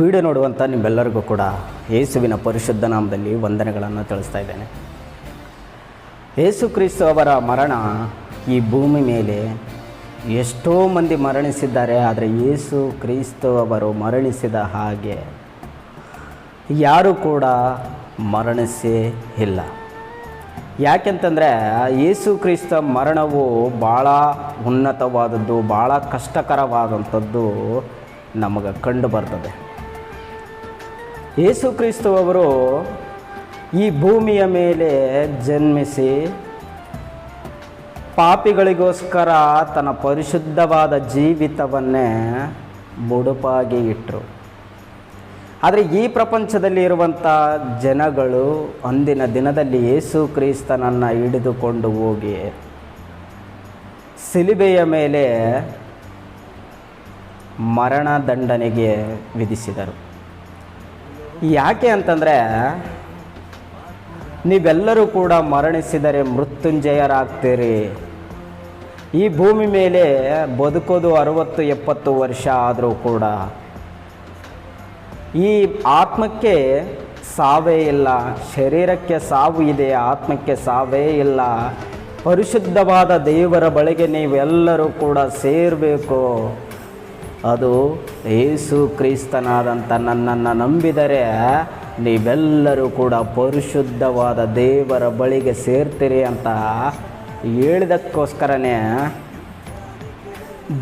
Video ನೋಡುವಂಥ ನಿಮ್ಮೆಲ್ಲರಿಗೂ ಕೂಡ ಯೇಸುವಿನ ಪರಿಶುದ್ಧ ನಾಮದಲ್ಲಿ ವಂದನೆಗಳನ್ನು ತಿಳಿಸ್ತಾ ಇದ್ದೇನೆ. ಯೇಸು ಕ್ರಿಸ್ತು ಅವರ ಮರಣ ಈ ಭೂಮಿ ಮೇಲೆ ಎಷ್ಟೋ ಮಂದಿ ಮರಣಿಸಿದ್ದಾರೆ, ಆದರೆ ಯೇಸು ಕ್ರಿಸ್ತು ಅವರು ಮರಣಿಸಿದ ಹಾಗೆ ಯಾರೂ ಕೂಡ ಮರಣಿಸೇ ಇಲ್ಲ. ಯಾಕೆಂತಂದರೆ ಯೇಸು ಕ್ರಿಸ್ತ ಮರಣವು ಭಾಳ ಉನ್ನತವಾದದ್ದು, ಭಾಳ ಕಷ್ಟಕರವಾದಂಥದ್ದು ನಮಗೆ ಕಂಡು ಬರ್ತದೆ. ಯೇಸು ಕ್ರಿಸ್ತು ಅವರು ಈ ಭೂಮಿಯ ಮೇಲೆ ಜನ್ಮಿಸಿ ಪಾಪಿಗಳಿಗೋಸ್ಕರ ತನ್ನ ಪರಿಶುದ್ಧವಾದ ಜೀವಿತವನ್ನೇ ಮುಡುಪಾಗಿ ಇಟ್ಟರು ಆದರೆ ಈ ಪ್ರಪಂಚದಲ್ಲಿ ಇರುವಂಥ ಜನಗಳು ಅಂದಿನ ದಿನದಲ್ಲಿ ಯೇಸು ಕ್ರಿಸ್ತನನ್ನು ಹಿಡಿದುಕೊಂಡು ಹೋಗಿ ಸಿಲಿಬೆಯ ಮೇಲೆ ಮರಣ ದಂಡನೆಗೆ ವಿಧಿಸಿದರು. ಯಾಕೆ ಅಂತಂದರೆ ನೀವೆಲ್ಲರೂ ಕೂಡ ಮರಣಿಸಿದರೆ ಮೃತ್ಯುಂಜಯರಾಗ್ತೀರಿ. ಈ ಭೂಮಿ ಮೇಲೆ ಬದುಕೋದು ಅರವತ್ತು ಎಪ್ಪತ್ತು ವರ್ಷ ಆದರೂ ಕೂಡ. ಈ ಆತ್ಮಕ್ಕೆ ಸಾವೇ ಇಲ್ಲ, ಶರೀರಕ್ಕೆ ಸಾವು ಇದೆ, ಆತ್ಮಕ್ಕೆ ಸಾವೇ ಇಲ್ಲ. ಪರಿಶುದ್ಧವಾದ ದೇವರ ಬಳಿಗೆ ನೀವೆಲ್ಲರೂ ಕೂಡ ಸೇರಬೇಕು. ಅದು ಏಸು ಕ್ರಿಸ್ತನಾದಂಥ ನನ್ನನ್ನು ನಂಬಿದರೆ ನೀವೆಲ್ಲರೂ ಕೂಡ ಪರಿಶುದ್ಧವಾದ ದೇವರ ಬಳಿಗೆ ಸೇರ್ತೀರಿ ಅಂತ ಹೇಳಿದಕ್ಕೋಸ್ಕರನೇ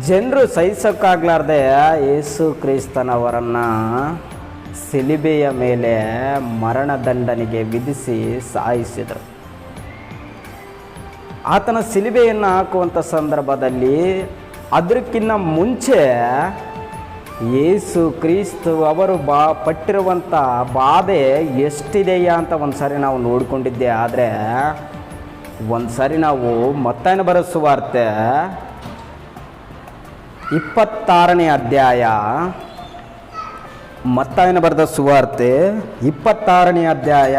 ಜನರು ಸಹಿಸೋಕ್ಕಾಗ್ಲಾರ್ದೆ ಯೇಸು ಕ್ರಿಸ್ತನವರನ್ನು ಸಿಲಿಬೆಯ ಮೇಲೆ ಮರಣದಂಡನೆಗೆ ವಿಧಿಸಿ ಸಾಯಿಸಿದರು. ಆತನ ಸಿಲಿಬೆಯನ್ನು ಹಾಕುವಂಥ ಸಂದರ್ಭದಲ್ಲಿ ಅದಕ್ಕಿಂತ ಮುಂಚೆ ಯೇಸು ಕ್ರೀಸ್ತು ಅವರು ಬಾ ಪಟ್ಟಿರುವಂಥ ಬಾಧೆ ಎಷ್ಟಿದೆಯಾ ಅಂತ ಒಂದು ಸಾರಿ ನಾವು ನೋಡಿಕೊಂಡಿದ್ದೆ. ಆದರೆ ಒಂದು ಸಾರಿ ನಾವು ಮತ್ತೇನು ಬರೋ ಸುವಾರ್ತೆ ಇಪ್ಪತ್ತಾರನೇ ಅಧ್ಯಾಯ ಮತ್ತಾಯನ ಬರೆದ ಸುವಾರ್ತೆ ಇಪ್ಪತ್ತಾರನೇ ಅಧ್ಯಾಯ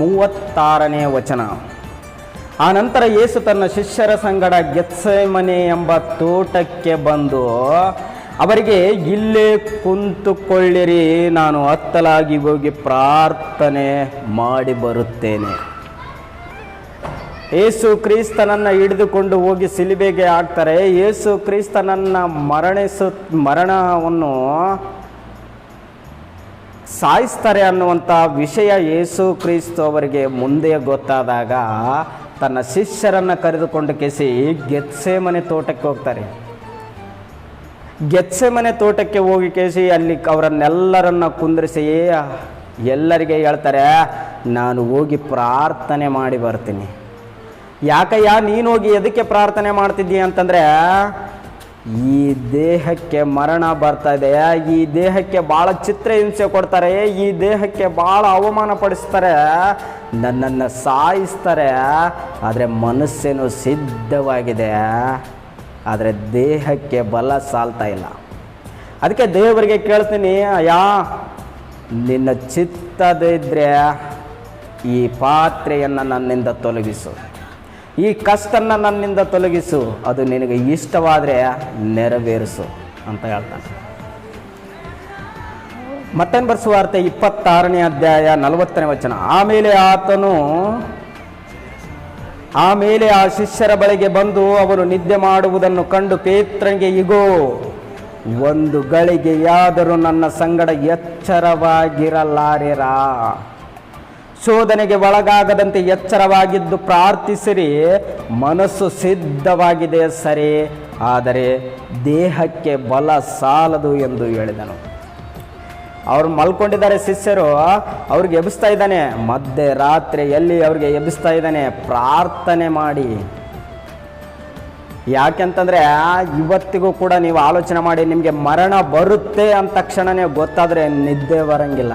ಮೂವತ್ತಾರನೇ ವಚನ. ಆ ನಂತರ ಯೇಸು ತನ್ನ ಶಿಷ್ಯರ ಸಂಗಡ ಗೆತ್ಸೆಮನೆ ಎಂಬ ತೋಟಕ್ಕೆ ಬಂದು, ಅವರಿಗೆ, ಇಲ್ಲೇ ಕುಂತುಕೊಳ್ಳಿರಿ, ನಾನು ಹತ್ತಲಾಗಿ ಹೋಗಿ ಪ್ರಾರ್ಥನೆ ಮಾಡಿ ಬರುತ್ತೇನೆ. ಏಸು ಕ್ರಿಸ್ತನನ್ನು ಹಿಡಿದುಕೊಂಡು ಹೋಗಿ ಸಿಲಿಬೆಗೆ ಹಾಕ್ತಾರೆ ಏಸು ಕ್ರಿಸ್ತನನ್ನು ಮರಣಿಸು, ಮರಣವನ್ನು ಸಾಯಿಸ್ತಾರೆ ಅನ್ನುವಂಥ ವಿಷಯ ಏಸು ಕ್ರಿಸ್ತು ಅವರಿಗೆ ಮುಂದೆ ಗೊತ್ತಾದಾಗ ತನ್ನ ಶಿಷ್ಯರನ್ನು ಕರೆದುಕೊಂಡು ಕೆಸಿ ಗೆತ್ಸೆ ಮನೆ ತೋಟಕ್ಕೆ ಹೋಗ್ತಾರೆ. ಗೆತ್ಸೆ ಮನೆ ತೋಟಕ್ಕೆ ಹೋಗಿ ಕೇಸಿ ಅಲ್ಲಿ ಅವರನ್ನೆಲ್ಲರನ್ನ ಕುಂದ್ರಿಸಿ ಎಲ್ಲರಿಗೆ ಹೇಳ್ತಾರೆ, ನಾನು ಹೋಗಿ ಪ್ರಾರ್ಥನೆ ಮಾಡಿ ಬರ್ತೀನಿ. ಯಾಕಯ್ಯ, ನೀನು ಹೋಗಿ ಎದಕ್ಕೆ ಪ್ರಾರ್ಥನೆ ಮಾಡ್ತಿದ್ದೀಯ ಅಂತಂದರೆ ಈ ದೇಹಕ್ಕೆ ಮರಣ ಬರ್ತಾ ಇದೆ. ಈ ದೇಹಕ್ಕೆ ಭಾಳ ಚಿತ್ರಹಿಂಸೆ ಕೊಡ್ತಾರೆ. ಈ ದೇಹಕ್ಕೆ ಭಾಳ ಅವಮಾನ ಪಡಿಸ್ತಾರೆ. ನನ್ನನ್ನು ಸಾಯಿಸ್ತಾರೆ. ಆದರೆ ಮನಸ್ಸೇನು ಸಿದ್ಧವಾಗಿದೆ. ಆದರೆ ದೇಹಕ್ಕೆ ಬಲ ಸಾಲ್ತಾ ಇಲ್ಲ. ಅದಕ್ಕೆ ದೇವರಿಗೆ ಕೇಳ್ತೀನಿ ಅಯ್ಯ, ನಿನ್ನ ಚಿತ್ತದಿದ್ದರೆ ಈ ಪಾತ್ರೆಯನ್ನು ನನ್ನಿಂದ ತೊಲಗಿಸು. ಈ ಕಷ್ಟನ್ನು ನನ್ನಿಂದ ತೊಲಗಿಸು. ಅದು ನಿನಗೆ ಇಷ್ಟವಾದರೆ ನೆರವೇರಿಸು ಅಂತ ಹೇಳ್ತಾನೆ. ಮತ್ತೇನು ಬರೆಸುವಾರ್ತೆ ಇಪ್ಪತ್ತಾರನೇ ಅಧ್ಯಾಯ ನಲವತ್ತನೇ ವಚನ. ಆಮೇಲೆ ಆತನು, ಆಮೇಲೆ ಆ ಶಿಷ್ಯರ ಬಳಿಗೆ ಬಂದು ಅವರು ನಿದ್ದೆ ಮಾಡುವುದನ್ನು ಕಂಡು ಪೇತ್ರನಿಗೆ, ಇಗೋ, ಒಂದು ಗಳಿಗೆಯಾದರೂ ನನ್ನ ಸಂಗಡ ಎಚ್ಚರವಾಗಿರಲಾರಿರಾ? ಶೋಧನೆಗೆ ಒಳಗಾಗದಂತೆ ಎಚ್ಚರವಾಗಿದ್ದು ಪ್ರಾರ್ಥಿಸಿರಿ. ಮನಸ್ಸು ಸಿದ್ಧವಾಗಿದೆ ಸರಿ. ಆದರೆ ದೇಹಕ್ಕೆ ಬಲ ಸಾಲದು ಎಂದು ಹೇಳಿದನು. ಅವ್ರು ಮಲ್ಕೊಂಡಿದ್ದಾರೆ ಶಿಷ್ಯರು. ಅವ್ರಿಗೆ ಎಬ್ಬಿಸ್ತಾ ಇದ್ದಾನೆ. ಮಧ್ಯರಾತ್ರಿ ಎಲ್ಲಿ ಅವ್ರಿಗೆ ಎಬ್ಬಿಸ್ತಾ ಇದ್ದಾನೆ? ಪ್ರಾರ್ಥನೆ ಮಾಡಿ. ಯಾಕೆಂತಂದರೆ ಇವತ್ತಿಗೂ ಕೂಡ ನೀವು ಆಲೋಚನೆ ಮಾಡಿ ನಿಮಗೆ ಮರಣ ಬರುತ್ತೆ ಅಂದ ತಕ್ಷಣನೇ ಗೊತ್ತಾದರೆ ನಿದ್ದೆ ಬರಂಗಿಲ್ಲ.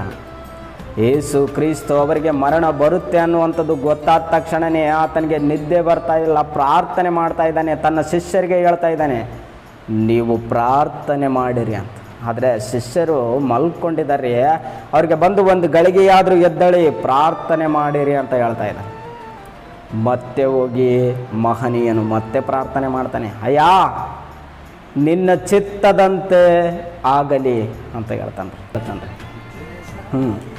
ಏಸು ಕ್ರಿಸ್ತು ಅವರಿಗೆ ಮರಣ ಬರುತ್ತೆ ಅನ್ನುವಂಥದ್ದು ಗೊತ್ತಾದ ತಕ್ಷಣನೇ ಆತನಿಗೆ ನಿದ್ದೆ ಬರ್ತಾ ಇಲ್ಲ, ಪ್ರಾರ್ಥನೆ ಮಾಡ್ತಾ ಇದ್ದಾನೆ, ತನ್ನ ಶಿಷ್ಯರಿಗೆ ಹೇಳ್ತಾ ಇದ್ದಾನೆ, ನೀವು ಪ್ರಾರ್ಥನೆ ಮಾಡಿರಿ ಅಂತ. ಆದರೆ ಶಿಷ್ಯರು ಮಲ್ಕೊಂಡಿದ್ದಾರೆ, ಅವ್ರಿಗೆ ಬಂದು ಒಂದು ಗಳಿಗೆಯಾದರೂ ಎದ್ದಳಿ, ಪ್ರಾರ್ಥನೆ ಮಾಡಿರಿ ಅಂತ ಹೇಳ್ತಾ ಇದ್ದಾರೆ. ಮತ್ತೆ ಹೋಗಿ ಮಹನೀಯನು ಮತ್ತೆ ಪ್ರಾರ್ಥನೆ ಮಾಡ್ತಾನೆ, ಅಯ್ಯ, ನಿನ್ನ ಚಿತ್ತದಂತೆ ಆಗಲಿ ಅಂತ ಹೇಳ್ತಾನೆ. ಹ್ಞೂ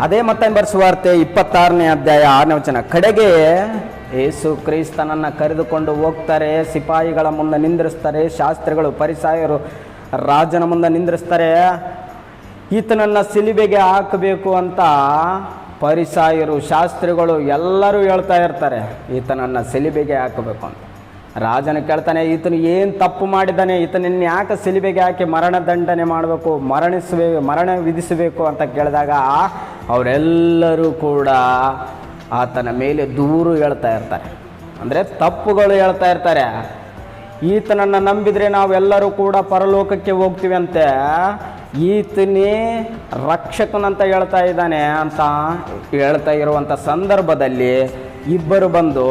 ಅದೇ ಮತ್ತೆ ಬರೆಸುವಾರ್ತೆ ಇಪ್ಪತ್ತಾರನೇ ಅಧ್ಯಾಯ ಆರನೇ ವಚನ. ಕಡೆಗೆ ಏಸು ಕ್ರೈಸ್ತನನ್ನು ಕರೆದುಕೊಂಡು ಹೋಗ್ತಾರೆ, ಸಿಪಾಯಿಗಳ ಮುಂದೆ ನಿಂದ್ರಿಸ್ತಾರೆ, ಶಾಸ್ತ್ರಿಗಳು, ಪರಿಸಾಯರು ರಾಜನ ಮುಂದೆ ನಿಂದ್ರಿಸ್ತಾರೆ. ಈತನನ್ನು ಸಿಲಿಬೆಗೆ ಹಾಕಬೇಕು ಅಂತ ಪರಿಸಾಯರು, ಶಾಸ್ತ್ರಿಗಳು ಎಲ್ಲರೂ ಹೇಳ್ತಾ ಇರ್ತಾರೆ, ಈತನನ್ನು ಸಿಲಿಬೆಗೆ ಹಾಕಬೇಕು ಅಂತ. ರಾಜನ ಕೇಳ್ತಾನೆ, ಈತನು ಏನು ತಪ್ಪು ಮಾಡಿದ್ದಾನೆ? ಈತನನ್ನು ಯಾಕೆ ಸಿಲಿಬೆಗೆ ಹಾಕಿ ಮರಣ ದಂಡನೆ ಮಾಡಬೇಕು? ಮರಣಿಸಬೇಕು ಮರಣ ವಿಧಿಸಬೇಕು? ಅಂತ ಕೇಳಿದಾಗ ಅವರೆಲ್ಲರೂ ಕೂಡ ಆತನ ಮೇಲೆ ದೂರು ಹೇಳ್ತಾ ಇರ್ತಾರೆ. ಅಂದರೆ ತಪ್ಪುಗಳು ಹೇಳ್ತಾ ಇರ್ತಾರೆ. ಈತನನ್ನು ನಂಬಿದರೆ ನಾವೆಲ್ಲರೂ ಕೂಡ ಪರಲೋಕಕ್ಕೆ ಹೋಗ್ತೀವಿ ಅಂತೆ ಈತನೇ ರಕ್ಷಕನಂತ ಹೇಳ್ತಾ ಇದ್ದಾನೆ ಅಂತ ಹೇಳ್ತಾ ಇರುವಂಥ ಸಂದರ್ಭದಲ್ಲಿ ಇಬ್ಬರು ಬಂದು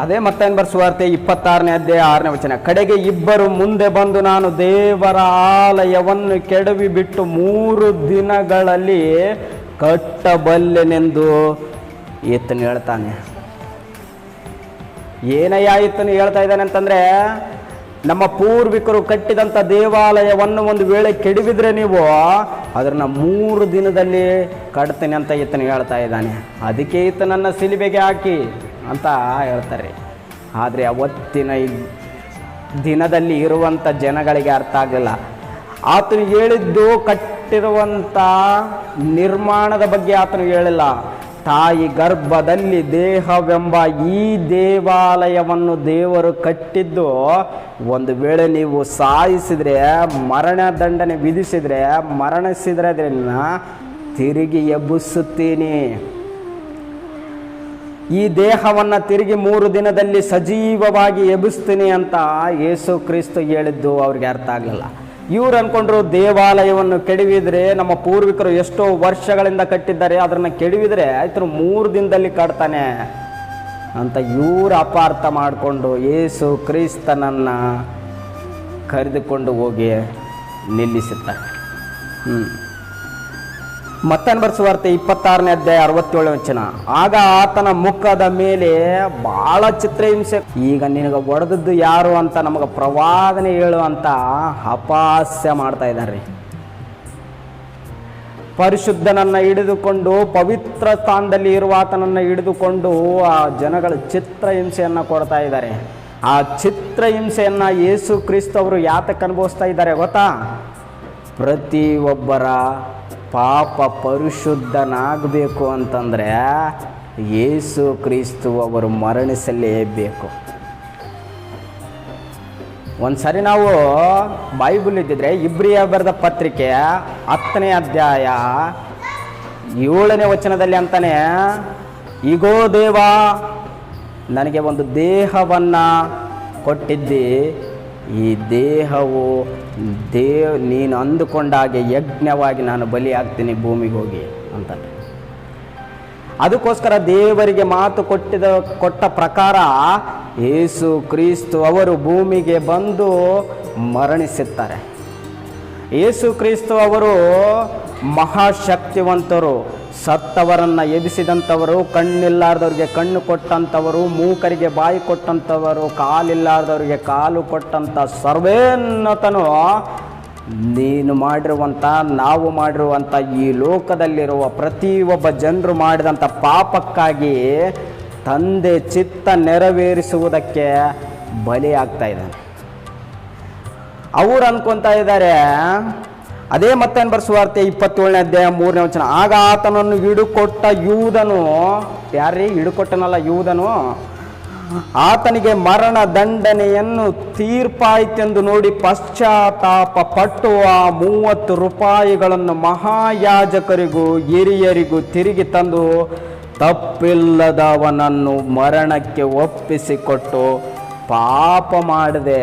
ಅದೇ ಮತ್ತೇನು ಬರ್ಸುವಾರ್ತೆ ಇಪ್ಪತ್ತಾರನೇ ಅಧ್ಯಾಯ ಆರನೇ ವಚನ. ಕಡೆಗೆ ಇಬ್ಬರು ಮುಂದೆ ಬಂದು ನಾನು ದೇವರ ಆಲಯವನ್ನು ಕೆಡವಿ ಬಿಟ್ಟು ಮೂರು ದಿನಗಳಲ್ಲಿ ಕಟ್ಟಬಲ್ಲೆನೆಂದು ಈತನು ಹೇಳ್ತಾನೆ. ಏನಯ್ಯ ಈತನು ಹೇಳ್ತಾ ಇದ್ದಾನೆ ಅಂತಂದ್ರೆ, ನಮ್ಮ ಪೂರ್ವಿಕರು ಕಟ್ಟಿದಂಥ ದೇವಾಲಯವನ್ನು ಒಂದು ವೇಳೆ ಕೆಡವಿದ್ರೆ ನೀವು ಅದನ್ನು ಮೂರು ದಿನದಲ್ಲಿ ಕಟ್ತೇನೆ ಅಂತ ಈತನು ಹೇಳ್ತಾ ಇದ್ದಾನೆ. ಅದಕ್ಕೆ ಈತನನ್ನು ಸಿಲಿಬೆಗೆ ಹಾಕಿ ಅಂತ ಹೇಳ್ತಾರೆ. ಆದರೆ ಅವತ್ತಿನ ದಿನದಲ್ಲಿ ಇರುವಂಥ ಜನಗಳಿಗೆ ಅರ್ಥ ಆಗಲಿಲ್ಲ. ಆತನು ಹೇಳಿದ್ದು ಕಟ್ಟಿರುವಂಥ ನಿರ್ಮಾಣದ ಬಗ್ಗೆ ಆತನು ಹೇಳಿಲ್ಲ. ತಾಯಿ ಗರ್ಭದಲ್ಲಿ ದೇಹವೆಂಬ ಈ ದೇವಾಲಯವನ್ನು ದೇವರು ಕಟ್ಟಿದ್ದು ಒಂದು ವೇಳೆ ನೀವು ಸಾಯಿಸಿದರೆ, ಮರಣ ದಂಡನೆ ವಿಧಿಸಿದರೆ ಮರಣಿಸಿದ್ರೆ ಅದನ್ನು ತಿರುಗಿ ಎಬ್ಬಿಸುತ್ತೀನಿ. ಈ ದೇಹವನ್ನು ತಿರುಗಿ ಮೂರು ದಿನದಲ್ಲಿ ಸಜೀವವಾಗಿ ಎಬ್ಬಿಸ್ತೀನಿ ಅಂತ ಯೇಸು ಕ್ರಿಸ್ತು ಹೇಳಿದ್ದು ಅವ್ರಿಗೆ ಅರ್ಥ ಆಗಲಿಲ್ಲ. ಇವ್ರು ಅನ್ಕೊಂಡ್ರು ದೇವಾಲಯವನ್ನು ಕೆಡವಿದ್ರೆ, ನಮ್ಮ ಪೂರ್ವಿಕರು ಎಷ್ಟೋ ವರ್ಷಗಳಿಂದ ಕಟ್ಟಿದ್ದಾರೆ ಅದನ್ನು ಕೆಡವಿದ್ರೆ ಆಯ್ತು ಮೂರು ದಿನದಲ್ಲಿ ಕಟ್ತಾನೆ ಅಂತ ಇವ್ರು ಅಪಾರ್ಥ ಮಾಡಿಕೊಂಡು ಯೇಸು ಕ್ರಿಸ್ತನನ್ನು ಕರೆದುಕೊಂಡು ಹೋಗಿ ನಿಲ್ಲಿಸುತ್ತಾರೆ ಹ್ಞೂ ಮತ್ತನ್ ಬರ್ಸುವಾರ್ತೆ ಇಪ್ಪತ್ತಾರನೇ ಅಧ್ಯಾಯ ಅರವತ್ತೇಳು ವಚನ. ಆಗ ಆತನ ಮುಖದ ಮೇಲೆ ಬಹಳ ಚಿತ್ರಹಿಂಸೆ. ಈಗ ನಿನಗೆ ಒಡೆದದ್ದು ಯಾರು ಅಂತ ನಮಗೆ ಪ್ರವಾದನೆ ಹೇಳು ಅಂತ ಅಪಹಾಸ್ಯ ಮಾಡ್ತಾ ಇದ್ದಾರೆ. ಪರಿಶುದ್ಧನನ್ನು ಹಿಡಿದುಕೊಂಡು, ಪವಿತ್ರ ಸ್ಥಾನದಲ್ಲಿ ಇರುವ ಆತನನ್ನು ಹಿಡಿದುಕೊಂಡು ಆ ಜನಗಳು ಚಿತ್ರಹಿಂಸೆಯನ್ನು ಕೊಡ್ತಾ ಇದ್ದಾರೆ. ಆ ಚಿತ್ರಹಿಂಸೆಯನ್ನು ಯೇಸು ಕ್ರಿಸ್ತವರು ಯಾತಕ್ಕೆ ಅನುಭವಿಸ್ತಾ ಇದ್ದಾರೆ ಗೊತ್ತಾ? ಪ್ರತಿಯೊಬ್ಬರ ಪಾಪ ಪರಿಶುದ್ಧನಾಗಬೇಕು ಅಂತಂದರೆ ಯೇಸು ಕ್ರಿಸ್ತು ಅವರು ಮರಣಿಸಲೇಬೇಕು. ಒಂದು ಸರಿ ನಾವು ಬೈಬಲ್ ಇದ್ದಿದ್ರೆ ಇಬ್ರಿಯ ಬರೆದ ಪತ್ರಿಕೆ ಹತ್ತನೇ ಅಧ್ಯಾಯ ಏಳನೇ ವಚನದಲ್ಲಿ ಅಂತಾನೆ ಈಗೋ ದೇವ, ನನಗೆ ಒಂದು ದೇಹವನ್ನು ಕೊಟ್ಟಿದ್ದಿ ಈ ದೇಹವು ದೇವ್ ನೀನು ಅಂದುಕೊಂಡ ಹಾಗೆ ಯಜ್ಞವಾಗಿ ನಾನು ಬಲಿಯಾಗ್ತೀನಿ ಭೂಮಿಗೆ ಹೋಗಿ ಅಂತಾನೆ ಅದಕ್ಕೋಸ್ಕರ ದೇವರಿಗೆ ಮಾತು ಕೊಟ್ಟಿದ, ಕೊಟ್ಟ ಪ್ರಕಾರ ಯೇಸು ಕ್ರೀಸ್ತು ಅವರು ಭೂಮಿಗೆ ಬಂದು ಮರಣಿಸುತ್ತಾರೆ. ಯೇಸು ಕ್ರೀಸ್ತು ಅವರು ಮಹಾಶಕ್ತಿವಂತರು. ಸತ್ತವರನ್ನು ಎಬಿಸಿದಂಥವರು ಕಣ್ಣಿಲ್ಲಾರ್ದವ್ರಿಗೆ ಕಣ್ಣು ಕೊಟ್ಟಂಥವರು, ಮೂಕರಿಗೆ ಬಾಯಿ ಕೊಟ್ಟಂಥವರು, ಕಾಲಿಲ್ಲಾರ್ದವ್ರಿಗೆ ಕಾಲು ಕೊಟ್ಟಂಥ ಸರ್ವೇನ್ನತನು ನೀನು ಮಾಡಿರುವಂಥ, ನಾವು ಮಾಡಿರುವಂಥ ಈ ಲೋಕದಲ್ಲಿರುವ ಪ್ರತಿಯೊಬ್ಬ ಜನರು ಮಾಡಿದಂಥ ಪಾಪಕ್ಕಾಗಿ ತಂದೆ ಚಿತ್ತ ನೆರವೇರಿಸುವುದಕ್ಕೆ ಬಲಿಯಾಗ್ತಾ ಇದ್ದಾನೆ. ಅವ್ರು ಅಂದ್ಕೊತಾ ಇದ್ದಾರೆ ಅದೇ ಮತ್ತೇನು ಬರ್ಸುವಾರ್ತೆ ಇಪ್ಪತ್ತೇಳನೇ ಅಧ್ಯಾಯ ಮೂರನೇ ವಚನ. ಆಗ ಆತನನ್ನು ಹಿಡುಕೊಟ್ಟ ಯೂದನು ಯಾರೀ ಹಿಡುಕೊಟ್ಟನಲ್ಲ ಯೂದನು? ಆತನಿಗೆ ಮರಣ ದಂಡನೆಯನ್ನು ತೀರ್ಪಾಯಿತೆಂದು ನೋಡಿ ಪಶ್ಚಾತ್ತಾಪ ಪಟ್ಟು ಆ ಮೂವತ್ತು ರೂಪಾಯಿಗಳನ್ನು ಮಹಾಯಾಜಕರಿಗೂ, ಹಿರಿಯರಿಗೂ ತಿರುಗಿ ತಂದು ತಪ್ಪಿಲ್ಲದವನನ್ನು ಮರಣಕ್ಕೆ ಒಪ್ಪಿಸಿಕೊಟ್ಟು ಪಾಪ ಮಾಡಿದೆ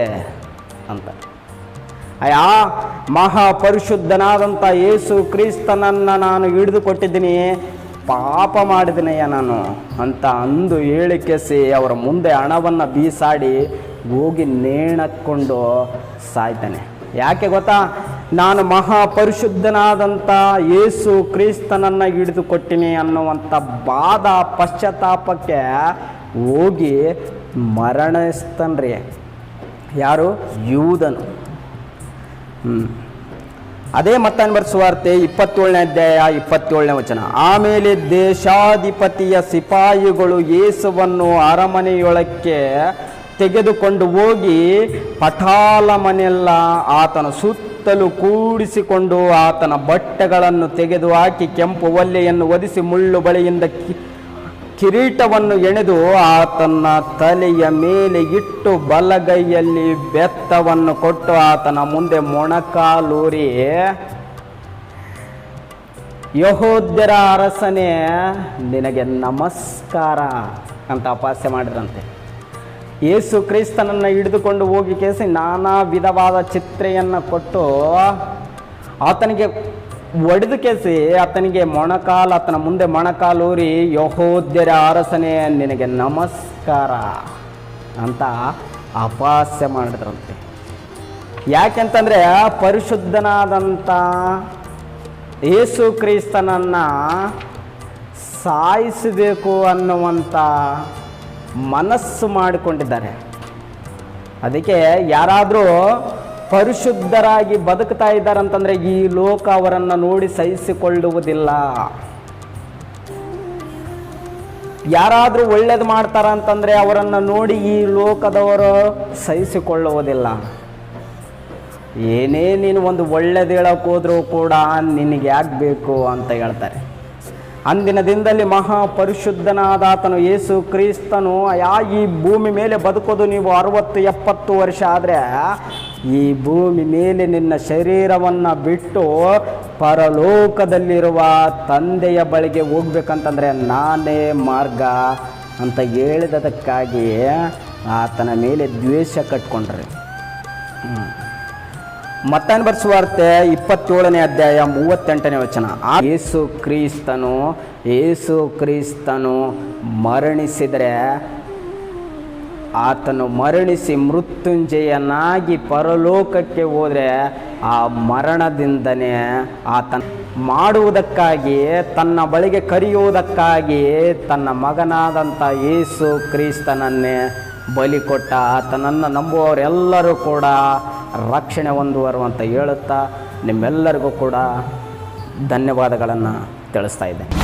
ಅಂತ. ಅಯ್ಯಾ ಮಹಾಪರಿಶುದ್ಧನಾದಂಥ ಯೇಸು ಕ್ರಿಸ್ತನನ್ನು ನಾನು ಹಿಡಿದುಕೊಟ್ಟಿದ್ದೀನಿ. ಪಾಪ ಮಾಡಿದನೆಯ ನಾನು ಅಂತ ಅಂದು ಹೇಳಿಕೆಸಿ ಅವರ ಮುಂದೆ ಹಣವನ್ನು ಬೀಸಾಡಿ ಹೋಗಿ ನೇಣಕ್ಕೊಂಡು ಸಾಯ್ತಾನೆ. ಯಾಕೆ ಗೊತ್ತಾ? ನಾನು ಮಹಾಪರಿಶುದ್ಧನಾದಂಥ ಯೇಸು ಕ್ರಿಸ್ತನನ್ನು ಹಿಡಿದುಕೊಟ್ಟಿನಿ ಅನ್ನುವಂಥ ಬಾಧ ಪಶ್ಚಾತ್ತಾಪಕ್ಕೆ ಹೋಗಿ ಮರಣಿಸ್ತಾನ್ರಿ. ಯಾರು? ಯೂದನು. ಅದೇ ಮತ್ತಾನ್ ಸುವಾರ್ತೆ ಇಪ್ಪತ್ತೇಳನೇ ಅಧ್ಯಾಯ ಇಪ್ಪತ್ತೇಳನೇ ವಚನ. ಆಮೇಲೆ ದೇಶಾಧಿಪತಿಯ ಸಿಪಾಯಿಗಳು ಯೇಸುವನ್ನು ಅರಮನೆಯೊಳಕ್ಕೆ ತೆಗೆದುಕೊಂಡು ಹೋಗಿ ಪಟಾಲ ಮನೆಯೆಲ್ಲ ಆತನ ಸುತ್ತಲೂ ಕೂಡಿಸಿಕೊಂಡು ಆತನ ಬಟ್ಟೆಗಳನ್ನು ತೆಗೆದು ಹಾಕಿ ಕೆಂಪು ಒಲ್ಲೆಯನ್ನು ಒದಿಸಿ ಮುಳ್ಳು ಬಳಿಯಿಂದ ಕಿ ಕಿರೀಟವನ್ನು ಎಣೆದು ಆತನ ತಲೆಯ ಮೇಲೆ ಇಟ್ಟು ಬಲಗೈಯಲ್ಲಿ ಬೆತ್ತವನ್ನು ಕೊಟ್ಟು ಆತನ ಮುಂದೆ ಮೊಣಕಾಲೂರಿ. ಯಹೋದ್ಯರ ಅರಸನೇ, ನಿನಗೆ ನಮಸ್ಕಾರ ಅಂತ ಅಪಾಸ್ಯ ಮಾಡಿದ್ರಂತೆ ಯೇಸು ಕ್ರಿಸ್ತನನ್ನು ಹಿಡಿದುಕೊಂಡು ಹೋಗಿ ಕೇಸಿ ನಾನಾ ವಿಧವಾದ ಚಿತ್ರೆಯನ್ನು ಕೊಟ್ಟು ಆತನಿಗೆ ಒಡೆದು ಕೇಸಿ ಆತನಿಗೆ ಮೊಣಕಾಲು, ಆತನ ಮುಂದೆ ಮೊಣಕಾಲೂರಿ ಯಹೋದ್ಯರ ಅರಸನೇ, ನಿನಗೆ ನಮಸ್ಕಾರ ಅಂತ ಅಪಾಸ್ಯ ಮಾಡಿದ್ರಂತೆ. ಯಾಕೆಂತಂದರೆ ಪರಿಶುದ್ಧನಾದಂಥ ಯೇಸು ಕ್ರಿಸ್ತನನ್ನು ಸಾಯಿಸಬೇಕು ಅನ್ನುವಂಥ ಮನಸ್ಸು ಮಾಡಿಕೊಂಡಿದ್ದಾರೆ. ಅದಕ್ಕೆ ಯಾರಾದರೂ ಪರಿಶುದ್ಧರಾಗಿ ಬದುಕ್ತಾ ಇದ್ದಾರೆ ಅಂತಂದರೆ ಈ ಲೋಕ ಅವರನ್ನು ನೋಡಿ ಸಹಿಸಿಕೊಳ್ಳುವುದಿಲ್ಲ. ಯಾರಾದರೂ ಒಳ್ಳೇದು ಮಾಡ್ತಾರ ಅಂತಂದರೆ ಅವರನ್ನು ನೋಡಿ ಈ ಲೋಕದವರು ಸಹಿಸಿಕೊಳ್ಳುವುದಿಲ್ಲ. ಏನೇ ನೀನು ಒಂದು ಒಳ್ಳೇದು ಹೇಳೋಕ್ಕೋದ್ರೂ ಕೂಡ ನಿನಗೆ ಯಾಕೆ ಬೇಕು ಅಂತ ಹೇಳ್ತಾರೆ. ಅಂದಿನ ದಿನದಲ್ಲಿ ಮಹಾ ಪರಿಶುದ್ಧನಾದ ಆತನು ಯೇಸು ಕ್ರಿಸ್ತನು. ಯಾ ಈ ಭೂಮಿ ಮೇಲೆ ಬದುಕೋದು ನೀವು ಅರವತ್ತು ಎಪ್ಪತ್ತು ವರ್ಷ ಆದರೆ ಈ ಭೂಮಿ ಮೇಲೆ ನಿನ್ನ ಶರೀರವನ್ನು ಬಿಟ್ಟು ಪರಲೋಕದಲ್ಲಿರುವ ತಂದೆಯ ಬಳಿಗೆ ಹೋಗ್ಬೇಕಂತಂದರೆ ನಾನೇ ಮಾರ್ಗ ಅಂತ ಹೇಳಿದದಕ್ಕಾಗಿ ಆತನ ಮೇಲೆ ದ್ವೇಷ ಕಟ್ಕೊಂಡ್ರಿ. ಹ್ಮ್. ಮತ್ತಾನ್ ಬರ್ಸುವಾರ್ತೆ ಇಪ್ಪತ್ತೇಳನೇ ಅಧ್ಯಾಯ ಮೂವತ್ತೆಂಟನೇ ವಚನ ಆ ಯೇಸು ಕ್ರಿಸ್ತನು ಯೇಸು ಕ್ರಿಸ್ತನು ಮರಣಿಸಿದರೆ ಆತನು ಮರಣಿಸಿ ಮೃತ್ಯುಂಜಯನಾಗಿ ಪರಲೋಕಕ್ಕೆ ಹೋದರೆ ಆ ಮರಣದಿಂದನೇ ಆತನ ಮಾಡುವುದಕ್ಕಾಗಿ, ತನ್ನ ಬಳಿಗೆ ಕರೆಯುವುದಕ್ಕಾಗಿ ತನ್ನ ಮಗನಾದಂಥ ಯೇಸು ಕ್ರಿಸ್ತನನ್ನೇ ಬಲಿ ಕೊಟ್ಟ ಆತನನ್ನು ನಂಬುವವರೆಲ್ಲರೂ ಕೂಡ ರಕ್ಷಣೆ ಹೊಂದುವರು ಅಂತ ಹೇಳುತ್ತಾ ನಿಮ್ಮೆಲ್ಲರಿಗೂ ಕೂಡ ಧನ್ಯವಾದಗಳನ್ನು ತಿಳಿಸ್ತಾ ಇದ್ದೇನೆ.